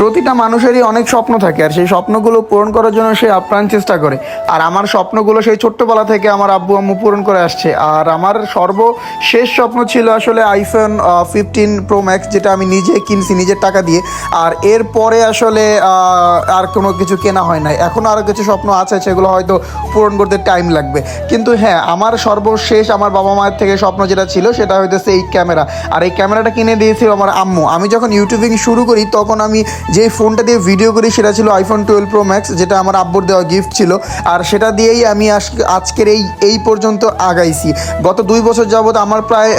প্রতিটা মানুষেরই অনেক স্বপ্ন থাকে আর সেই স্বপ্নগুলো পূরণ করার জন্য সে আপ্রাণ চেষ্টা করে। আর আমার স্বপ্নগুলো সেই ছোট্টবেলা থেকে আমার আব্বু, আম্মু পূরণ করে আসছে। আর আমার সর্বশেষ স্বপ্ন ছিল আসলে আইফোন ফিফটিন প্রো ম্যাক্স যেটা আমি নিজে কিনছি, নিজের টাকা দিয়ে। আর এরপরে আসলে আর কোনো কিছু কেনা হয় নাই। এখনও আরও কিছু স্বপ্ন আছে, সেগুলো হয়তো পূরণ করতে টাইম লাগবে। কিন্তু হ্যাঁ আমার সর্বশেষ আমার বাবা মায়ের থেকে স্বপ্ন যেটা ছিল, সেটা হইতেছে এই ক্যামেরা। আর এই ক্যামেরাটা কিনে দিয়েছিল আমার আম্মু। আমি যখন ইউটিউবিং শুরু করি, তখন আমি যে ফোনটা দিয়ে ভিডিও করি সেটা ছিল আইফোন টুয়েলভ প্রো ম্যাক্স যেটা আমার আব্বুর দেওয়া গিফট ছিল। আর সেটা দিয়েই আমি আজ- আজকের এই এই পর্যন্ত আগাইছি। গত দুই বছর যাবত আমার প্রায়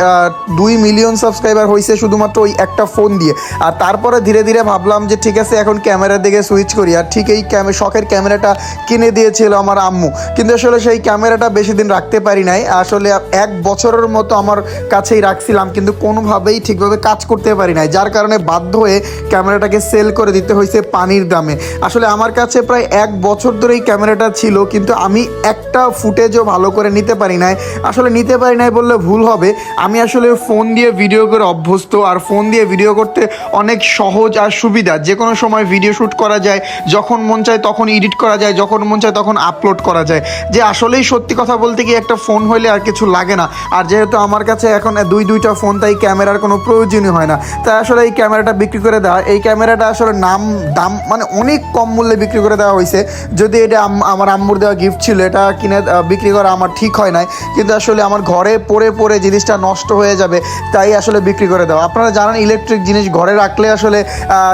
দুই মিলিয়ন সাবস্ক্রাইবার হয়েছে শুধুমাত্র ওই একটা ফোন দিয়ে। আর তারপরে ধীরে ধীরে ভাবলাম যে ঠিক আছে, এখন ক্যামেরার দিকে সুইচ করি। আর ঠিক এই শখের ক্যামেরাটা কিনে দিয়েছিল আমার আম্মু। কিন্তু আসলে সেই ক্যামেরাটা বেশি দিন রাখতে পারি নাই। আসলে এক বছরের মতো আমার কাছেই রাখছিলাম, কিন্তু কোনোভাবেই ঠিকভাবে কাজ করতে পারি নাই। যার কারণে বাধ্য হয়ে ক্যামেরাটাকে সেল করে দিতে হয়েছে পানির দামে। আসলে আমার কাছে প্রায় এক বছর ধরে এই ক্যামেরাটা ছিল, কিন্তু আমি একটা ফুটেজও ভালো করে নিতে পারি নাই। আসলে নিতে পারি নাই বললে ভুল হবে। আমি আসলে ফোন দিয়ে ভিডিও করে অভ্যস্ত, আর ফোন দিয়ে ভিডিও করতে অনেক সহজ আর সুবিধা। যে কোনো সময় ভিডিও শ্যুট করা যায়, যখন মন চায় তখন এডিট করা যায়, যখন মন চায় তখন আপলোড করা যায়। যে আসলেই সত্যি কথা বলতে কি একটা ফোন হইলে আর কিছু লাগে না। আর যেহেতু আমার কাছে এখন দুই দুইটা ফোন, তাই ক্যামেরার কোনো প্রয়োজনই হয় না। তাই আসলে এই ক্যামেরাটা বিক্রি করে দেওয়া। এই ক্যামেরাটা আসলে নাম, দাম মানে অনেক কম মূল্যে বিক্রি করে দেওয়া হয়েছে। যদি এটা আমার আম্মুর দেওয়া গিফট ছিল, এটা কিনে বিক্রি করা আমার ঠিক হয় নাই। কিন্তু আসলে আমার ঘরে পরে পরে জিনিসটা নষ্ট হয়ে যাবে, তাই আসলে বিক্রি করে দেওয়া। আপনারা জানেন ইলেকট্রিক জিনিস ঘরে রাখলে আসলে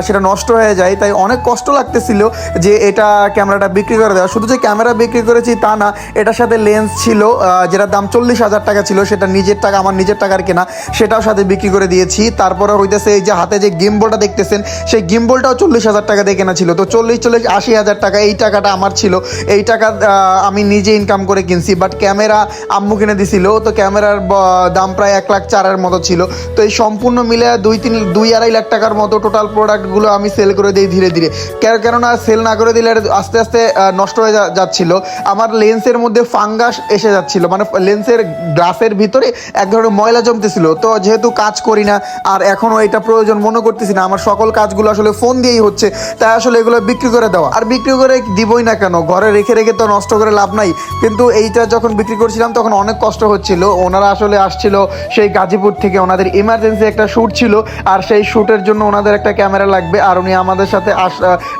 সেটা নষ্ট হয়ে যায়, তাই অনেক কষ্ট লাগতেছিল যে এটা ক্যামেরাটা বিক্রি করে দেওয়া। শুধু যে ক্যামেরা বিক্রি করেছি তা না, এটার সাথে লেন্স ছিল যেটার দাম চল্লিশ হাজার টাকা ছিল, সেটা নিজের টাকা, আমার নিজের টাকার কেনা, সেটাও সাথে বিক্রি করে দিয়েছি। তারপরে হইতেছে এই যে হাতে যে গিম্বলটা দেখতেছেন, সেই গিম্বলটাও চল্লিশ হাজার টাকা দিয়ে কেনা ছিল। তো চল্লিশ চল্লিশ, আশি হাজার টাকা এই টাকাটা আমার ছিল। এই টাকা আমি নিজে ইনকাম করে কিনছি। বাট ক্যামেরা আম্মু কিনে দিছিল। তো ক্যামেরার দাম প্রায় এক লাখ চারের মতো ছিল। তো এই সম্পূর্ণ মিলে দুই তিন, দুই আড়াই লাখ টাকার মতো টোটাল প্রোডাক্টগুলো আমি সেল করে দিই ধীরে ধীরে। কেন- কেননা সেল না করে দিলে আস্তে আস্তে নষ্ট হয়ে যাচ্ছিল। আমার লেন্সের মধ্যে ফাঙ্গাস এসে যাচ্ছিল। মানে লেন্সের গ্লাসের ভিতরে এক ধরনের ময়লা জমতেছিল। তো যেহেতু কাজ করি না, আর এখনও এটা প্রয়োজন মনে করতেছি না, আমার সকল কাজগুলো আসলে ফোন দিয়েই হচ্ছে, তাই আসলে এগুলো বিক্রি করে দেওয়া। আর বিক্রি করে দিবই না কেন? ঘরে রেখে রেখে তো নষ্ট করে লাভ নাই। কিন্তু এইটা যখন বিক্রি করছিলাম, তখন অনেক কষ্ট হচ্ছিল। ওনারা আসলে আসছিল সেই গাজীপুর থেকে, ওনাদের ইমার্জেন্সি একটা শ্যুট ছিল। আর সেই শ্যুটের জন্য ওনাদের একটা ক্যামেরা লাগবে। আর উনি আমাদের সাথে আস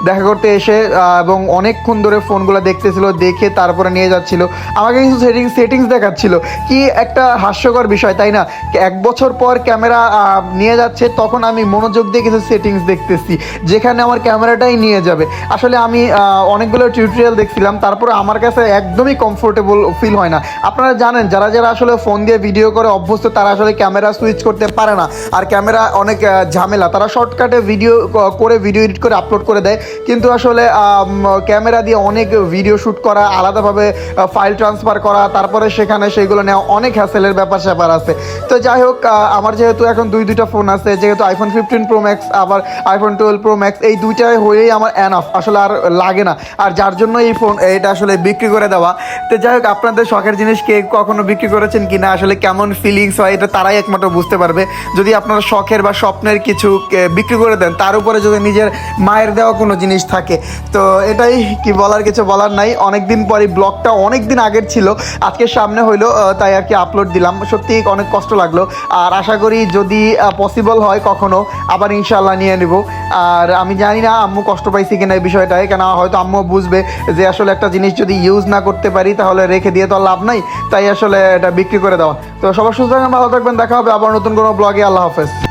দেখা করতে এসে এবং অনেকক্ষণ ধরে ফোনগুলো দেখতেছিল, দেখে তারপরে নিয়ে যাচ্ছিল। আমাকে কিছু সেটিংস সেটিংস দেখাচ্ছিল। কি একটা হাস্যকর বিষয়, তাই না? এক বছর পর ক্যামেরা নিয়ে যাচ্ছে, তখন আমি মনোযোগ দিয়ে কিছু সেটিংস দেখতেছি। যেখানে আমার ক্যামেরাটাই নিয়ে যাবে। আসলে আমি অনেকগুলো টিউটোরিয়াল দেখছিলাম, তারপরে আমার কাছে একদমই কমফোর্টেবল ফিল হয় না। আপনারা জানেন, যারা যারা আসলে ফোন দিয়ে ভিডিও করে অভ্যস্ত, তারা আসলে ক্যামেরা সুইচ করতে পারে না। আর ক্যামেরা অনেক ঝামেলা। তারা শর্টকাটে ভিডিও করে ভিডিও এডিট করে আপলোড করে দেয়। কিন্তু আসলে ক্যামেরা দিয়ে অনেক ভিডিও শ্যুট করা, আলাদাভাবে ফাইল ট্রান্সফার করা, তারপরে সেখানে সেইগুলো নেওয়া অনেক হ্যাসেলের ব্যাপার স্যাপার আছে। তো যাই হোক আমার যেহেতু এখন দুই, দুইটা ফোন আছে, যেহেতু আইফোন ফিফটিন প্রো ম্যাক্স আবার আইফোন টুয়েলভ প্রো ম্যাক্স এই দুইটাই হয়েই আমার অ্যানাফ আসলে আর লাগে না। আর যার জন্য এই ফোন এটা আসলে বিক্রি করে দেওয়া। তো যাই হোক, আপনাদের শখের জিনিস কে কখনো বিক্রি করেছেন কি না আসলে কেমন ফিলিংস হয়, এটা তারাই একমাত্র বুঝতে পারবে। যদি আপনার শখের বা স্বপ্নের কিছু বিক্রি করে দেন, তার উপরে যদি নিজের মায়ের দেওয়া কোনো জিনিস থাকে, তো এটাই কি বলার কিছু বলার নাই। অনেক অনেকদিন পরে ব্লগটা অনেক দিন আগের ছিল, আজকে সামনে হইল তাই আর কি আপলোড দিলাম। সত্যি অনেক কষ্ট লাগল। আর আশা করি যদি পসিবল হয় কখনো, আবার ইনশাল্লাহ নিয়ে নেব। আর আমি জানি না আম্মু কষ্ট পাইছি কিনা এই বিষয়টায়, কেন হয়তো আম্মু বুঝবে যে আসলে একটা জিনিস যদি ইউজ না করতে পারি, তাহলে রেখে দিয়ে তো লাভ নাই, তাই আসলে এটা বিক্রি করে দেওয়া। তো সবার থাকবেন, ভালো থাকবেন, দেখা হবে আবার নতুন কোনো ব্লগে আল্লাহ হাফেজ।